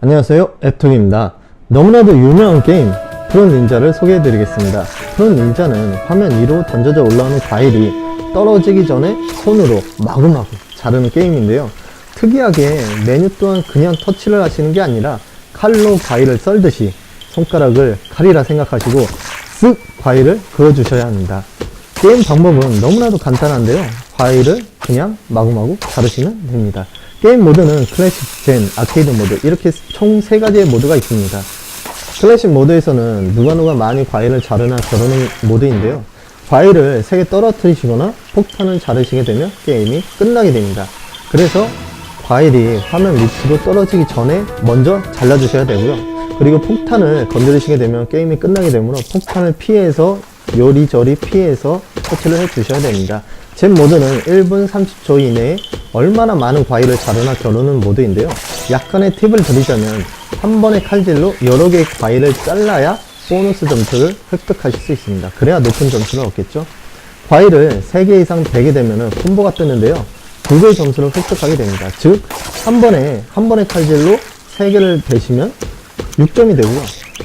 안녕하세요. 앱통입니다. 너무나도 유명한 게임 프론 닌자를 소개해 드리겠습니다. 프론 닌자는 화면 위로 던져져 올라오는 과일이 떨어지기 전에 손으로 마구마구 자르는 게임인데요. 특이하게 메뉴 또한 그냥 터치를 하시는 게 아니라 칼로 과일을 썰듯이 손가락을 칼이라 생각하시고 쓱 과일을 그어주셔야 합니다. 게임 방법은 너무나도 간단한데요. 과일을 그냥 마구마구 자르시면 됩니다. 게임 모드는 클래식, 젠, 아케이드 모드 이렇게 총세 가지의 모드가 있습니다. 클래식 모드에서는 누가 누가 많이 과일을 자르나 저러는 모드인데요. 과일을 세개 떨어뜨리시거나 폭탄을 자르시게 되면 게임이 끝나게 됩니다. 그래서 과일이 화면 밑으로 떨어지기 전에 먼저 잘라주셔야 되고요. 그리고 폭탄을 건드리시게 되면 게임이 끝나게 되므로 폭탄을 피해서 요리조리 피해서 터치를 해 주셔야 됩니다. 젠 모드는 1분 30초 이내에 얼마나 많은 과일을 자르나 겨루는 모드인데요. 약간의 팁을 드리자면 한 번의 칼질로 여러 개의 과일을 잘라야 보너스 점수를 획득하실 수 있습니다. 그래야 높은 점수를 얻겠죠. 과일을 3개 이상 베게 되면 콤보가 뜨는데요. 두 배의 점수를 획득하게 됩니다. 즉, 한 번에, 한 번의 칼질로 3개를 베시면 6점이 되고요.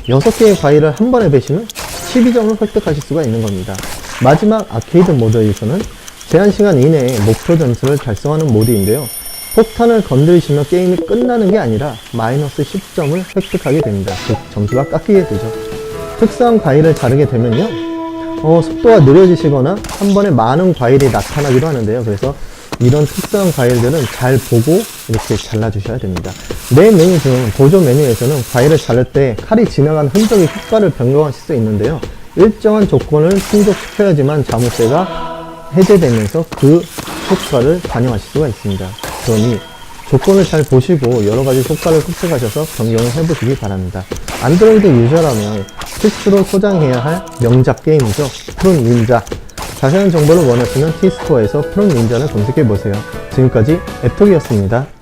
6개의 과일을 한 번에 베시면 12점을 획득하실 수가 있는 겁니다. 마지막 아케이드 모드에서는 제한 시간 이내에 목표 점수를 달성하는 모드인데요. 폭탄을 건드리시면 게임이 끝나는 게 아니라 마이너스 10점을 획득하게 됩니다. 즉, 점수가 깎이게 되죠. 특수한 과일을 자르게 되면요. 어, 속도가 느려지시거나 한 번에 많은 과일이 나타나기도 하는데요. 그래서 이런 특수한 과일들은 잘 보고 이렇게 잘라주셔야 됩니다. 내 메뉴 중 보조 메뉴에서는 과일을 자를 때 칼이 지나간 흔적의 효과를 변경하실 수 있는데요. 일정한 조건을 충족시켜야지만 자물쇠가 해제되면서 그 효과를 반영하실 수가 있습니다. 그러니 조건을 잘 보시고 여러 가지 효과를 획득하셔서 변경을 해보시기 바랍니다. 안드로이드 유저라면 필수로 소장해야 할 명작 게임이죠. 프론 닌자. 자세한 정보를 원하시면 티스토어에서 프론 닌자를 검색해 보세요. 지금까지 앱톡이었습니다.